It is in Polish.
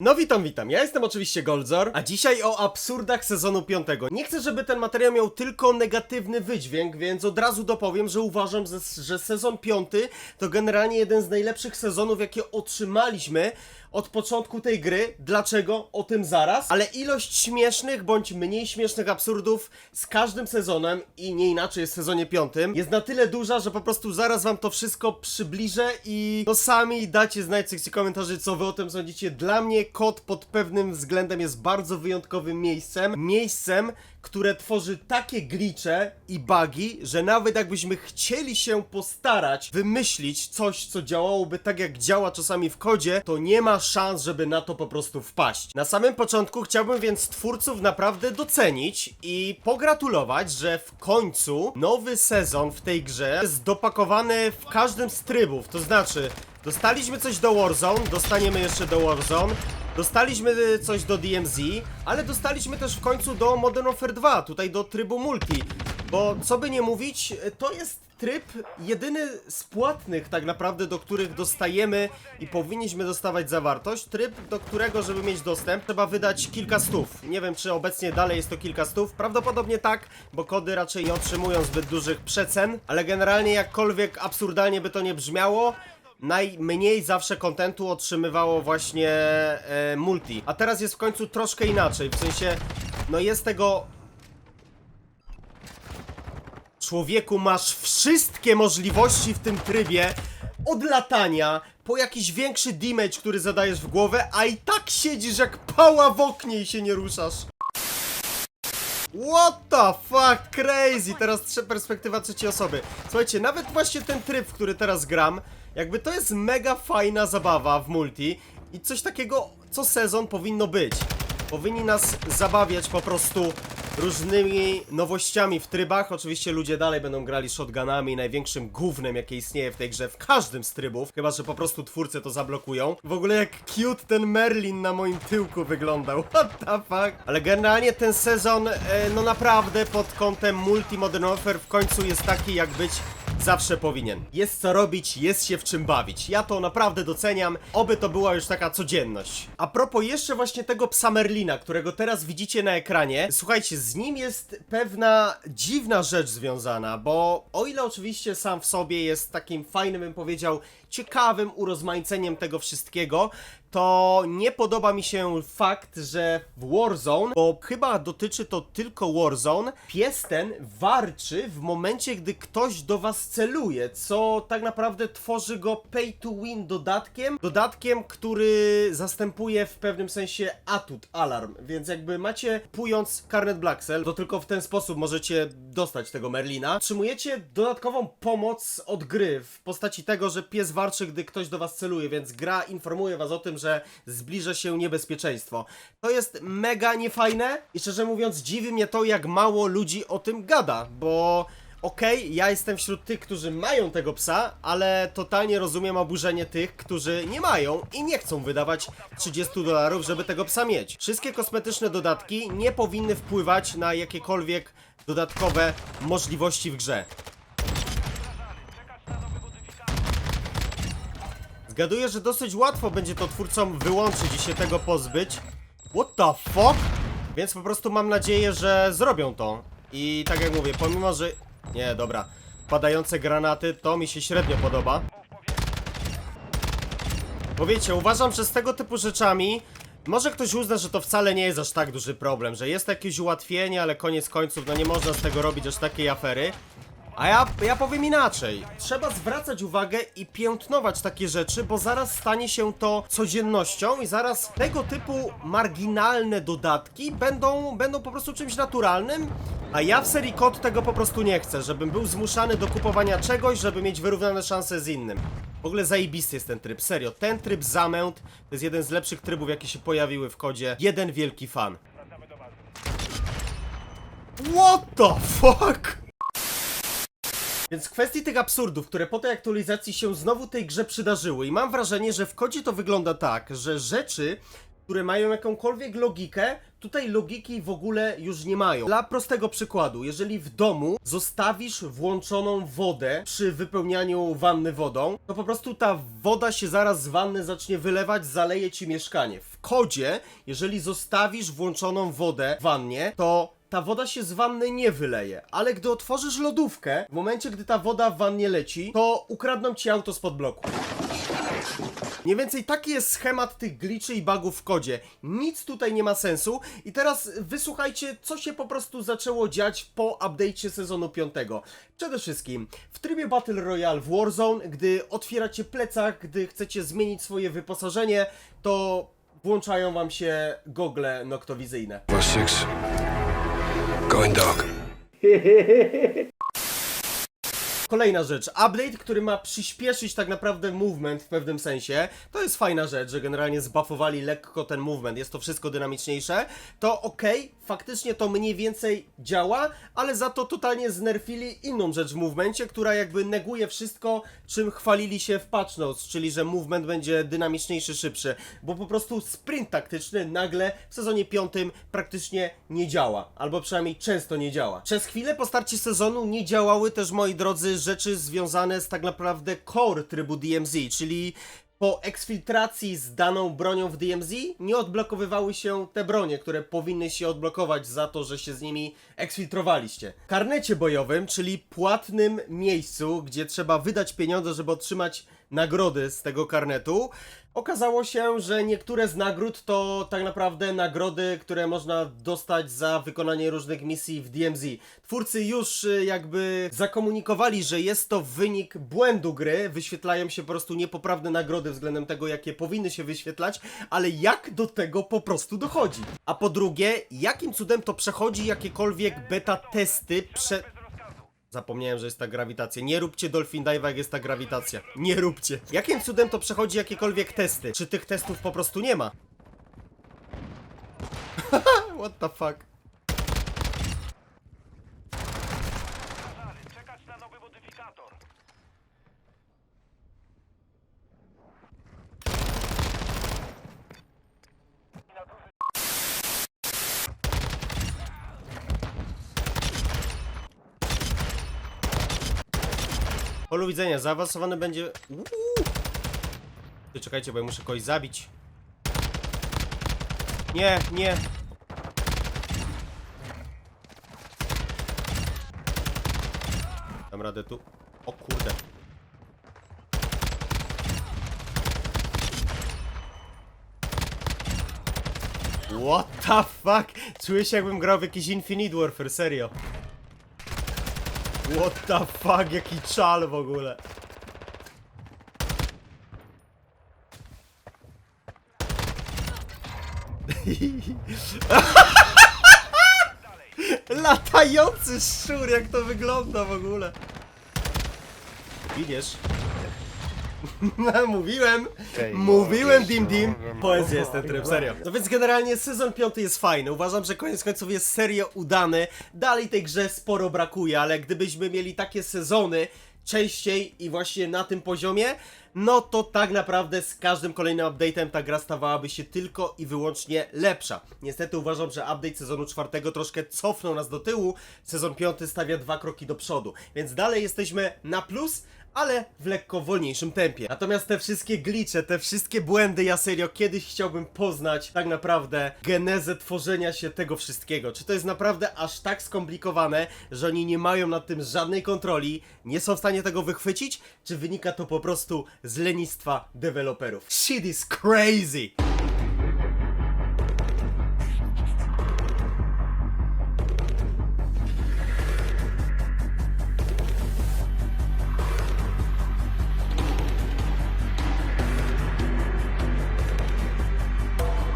No witam, witam. Ja jestem oczywiście Goldzor, a dzisiaj o absurdach sezonu 5. Nie chcę, żeby ten materiał miał tylko negatywny wydźwięk, więc od razu dopowiem, że uważam, że, sezon 5 to generalnie jeden z najlepszych sezonów, jakie otrzymaliśmy od początku tej gry. Dlaczego? O tym zaraz. Ale ilość śmiesznych bądź mniej śmiesznych absurdów z każdym sezonem i nie inaczej jest w sezonie 5 jest na tyle duża, że po prostu zaraz wam to wszystko przybliżę i no sami dacie znać w sekcji komentarzy, co wy o tym sądzicie. Dla mnie kod pod pewnym względem jest bardzo wyjątkowym miejscem. Miejscem, które tworzy takie glicze i bugi, że nawet jakbyśmy chcieli się postarać wymyślić coś, co działałoby tak jak działa czasami w kodzie, to nie ma szans, żeby na to po prostu wpaść. Na samym początku chciałbym więc twórców naprawdę docenić i pogratulować, że w końcu nowy sezon w tej grze jest dopakowany w każdym z trybów, to znaczy dostaliśmy coś do Warzone, dostaniemy jeszcze do Warzone, Dostaliśmy y, coś do DMZ, ale dostaliśmy też w końcu do Modern Warfare 2, tutaj do trybu multi. Bo co by nie mówić, y, to jest tryb jedyny z płatnych tak naprawdę, do których dostajemy i powinniśmy dostawać zawartość. Tryb, do którego, żeby mieć dostęp, trzeba wydać kilka stów. Nie wiem, czy obecnie dalej jest to kilka stów. Prawdopodobnie tak, bo kody raczej nie otrzymują zbyt dużych przecen, ale generalnie jakkolwiek absurdalnie by to nie brzmiało, najmniej zawsze kontentu otrzymywało właśnie e, multi. A teraz jest w końcu troszkę inaczej, w sensie, no jest tego... Człowieku, masz wszystkie możliwości w tym trybie od latania po jakiś większy damage, który zadajesz w głowę, a i tak siedzisz jak pała w oknie i się nie ruszasz. What the fuck, crazy! Teraz trze perspektywa trzeciej osoby. Słuchajcie, nawet właśnie ten tryb, w który teraz gram, jakby to jest mega fajna zabawa w multi i coś takiego co sezon powinno być. Powinni nas zabawiać po prostu różnymi nowościami w trybach. Oczywiście ludzie dalej będą grali shotgunami, największym gównem jakie istnieje w tej grze w każdym z trybów, chyba że po prostu twórcy to zablokują. W ogóle jak cute ten Merlin na moim tyłku wyglądał. What the fuck? Ale generalnie ten sezon, e, no naprawdę pod kątem multi Modern Warfare w końcu jest taki jak być zawsze powinien. Jest co robić, jest się w czym bawić. Ja to naprawdę doceniam, oby to była już taka codzienność. A propos jeszcze właśnie tego psa Merlina, którego teraz widzicie na ekranie, słuchajcie, z nim jest pewna dziwna rzecz związana, bo o ile oczywiście sam w sobie jest takim fajnym, bym powiedział, ciekawym urozmaiceniem tego wszystkiego, to nie podoba mi się fakt, że w Warzone, bo chyba dotyczy to tylko Warzone, pies ten warczy w momencie, gdy ktoś do was celuje, co tak naprawdę tworzy go pay to win dodatkiem, dodatkiem, który zastępuje w pewnym sensie atut, alarm, więc jakby macie kupując Carnet Blacksell, to tylko w ten sposób możecie dostać tego Merlina. Otrzymujecie dodatkową pomoc od gry w postaci tego, że pies warczy, gdy ktoś do was celuje, więc gra informuje was o tym, że zbliża się niebezpieczeństwo. To jest mega niefajne i szczerze mówiąc dziwi mnie to, jak mało ludzi o tym gada, bo okej, ja jestem wśród tych, którzy mają tego psa, ale totalnie rozumiem oburzenie tych, którzy nie mają i nie chcą wydawać 30 dolarów, żeby tego psa mieć. Wszystkie kosmetyczne dodatki nie powinny wpływać na jakiekolwiek dodatkowe możliwości w grze. Zgaduję, że dosyć łatwo będzie to twórcom wyłączyć i się tego pozbyć. What the fuck? Więc po prostu mam nadzieję, że zrobią to. I tak jak mówię, pomimo, że... Nie, dobra. Padające granaty, to mi się średnio podoba. Bo wiecie, uważam, że z tego typu rzeczami może ktoś uzna, że to wcale nie jest aż tak duży problem, że jest jakieś ułatwienie, ale koniec końców, no nie można z tego robić aż takiej afery. A ja, ja powiem inaczej. Trzeba zwracać uwagę i piętnować takie rzeczy, bo zaraz stanie się to codziennością i zaraz tego typu marginalne dodatki będą, będą po prostu czymś naturalnym. A ja w serii kod tego po prostu nie chcę, żebym był zmuszany do kupowania czegoś, żeby mieć wyrównane szanse z innym. W ogóle zajebisty jest ten tryb, serio. Ten tryb zamęt to jest jeden z lepszych trybów, jakie się pojawiły w kodzie. Jeden wielki fan. What the fuck? Więc w kwestii tych absurdów, które po tej aktualizacji się znowu tej grze przydarzyły i mam wrażenie, że w kodzie to wygląda tak, że rzeczy, które mają jakąkolwiek logikę, tutaj logiki w ogóle już nie mają. Dla prostego przykładu, jeżeli w domu zostawisz włączoną wodę przy wypełnianiu wanny wodą, to po prostu ta woda się zaraz z wanny zacznie wylewać, zaleje ci mieszkanie. W kodzie, jeżeli zostawisz włączoną wodę w wannie, to ta woda się z wanny nie wyleje, ale gdy otworzysz lodówkę, w momencie gdy ta woda w wannie leci, to ukradną ci auto spod bloku. Mniej więcej taki jest schemat tych glitchy i bugów w kodzie. Nic tutaj nie ma sensu i teraz wysłuchajcie, co się po prostu zaczęło dziać po update'cie sezonu 5. Przede wszystkim w trybie Battle Royale w Warzone, gdy otwieracie plecak, gdy chcecie zmienić swoje wyposażenie, to włączają wam się gogle noktowizyjne. Going dark. Kolejna rzecz, update, który ma przyspieszyć tak naprawdę movement w pewnym sensie. To jest fajna rzecz, że generalnie zbuffowali lekko ten movement, jest to wszystko dynamiczniejsze. To okej, faktycznie to mniej więcej działa, ale za to totalnie znerfili inną rzecz w movemencie, która jakby neguje wszystko, czym chwalili się w patch notes, czyli że movement będzie dynamiczniejszy, szybszy, bo po prostu sprint taktyczny nagle w sezonie piątym praktycznie nie działa, albo przynajmniej często nie działa. Przez chwilę po starcie sezonu nie działały też, moi drodzy, rzeczy związane z tak naprawdę core trybu DMZ, czyli po eksfiltracji z daną bronią w DMZ nie odblokowywały się te bronie, które powinny się odblokować za to, że się z nimi eksfiltrowaliście. W karnecie bojowym, czyli płatnym miejscu, gdzie trzeba wydać pieniądze, żeby otrzymać nagrody z tego karnetu, okazało się, że niektóre z nagród to tak naprawdę nagrody, które można dostać za wykonanie różnych misji w DMZ. Twórcy już y, jakby zakomunikowali, że jest to wynik błędu gry, wyświetlają się po prostu niepoprawne nagrody względem tego, jakie powinny się wyświetlać, ale jak do tego po prostu dochodzi? A po drugie, jakim cudem to przechodzi jakiekolwiek beta testy prze... Zapomniałem, że jest ta grawitacja. Nie róbcie Dolphin Dive'a, jak jest ta grawitacja. Nie róbcie. Jakim cudem to przechodzi jakiekolwiek testy? Czy tych testów po prostu nie ma? What the fuck? Polu widzenia, zaawansowany będzie... Ty czekajcie, bo ja muszę kogoś zabić. Nie, nie. Dam radę tu. O kurde. What the fuck? Czuję się jakbym grał w jakiś Infinite Warfare, serio. What the fuck, jaki czal w ogóle. Latający szczur, jak to wygląda w ogóle. Mówiłem, mówiłem Dim Dim, poezja jest ten tryb, serio. No więc generalnie sezon piąty jest fajny, uważam, że koniec końców jest serio udany, dalej tej grze sporo brakuje, ale gdybyśmy mieli takie sezony częściej i właśnie na tym poziomie, no to tak naprawdę z każdym kolejnym update'em ta gra stawałaby się tylko i wyłącznie lepsza. Niestety uważam, że update sezonu czwartego troszkę cofnął nas do tyłu, sezon piąty stawia dwa kroki do przodu, więc dalej jesteśmy na plus, ale w lekko wolniejszym tempie. Natomiast te wszystkie glitche, te wszystkie błędy, ja serio kiedyś chciałbym poznać tak naprawdę genezę tworzenia się tego wszystkiego. Czy to jest naprawdę aż tak skomplikowane, że oni nie mają nad tym żadnej kontroli, nie są w stanie tego wychwycić, czy wynika to po prostu z lenistwa deweloperów? Shit is crazy!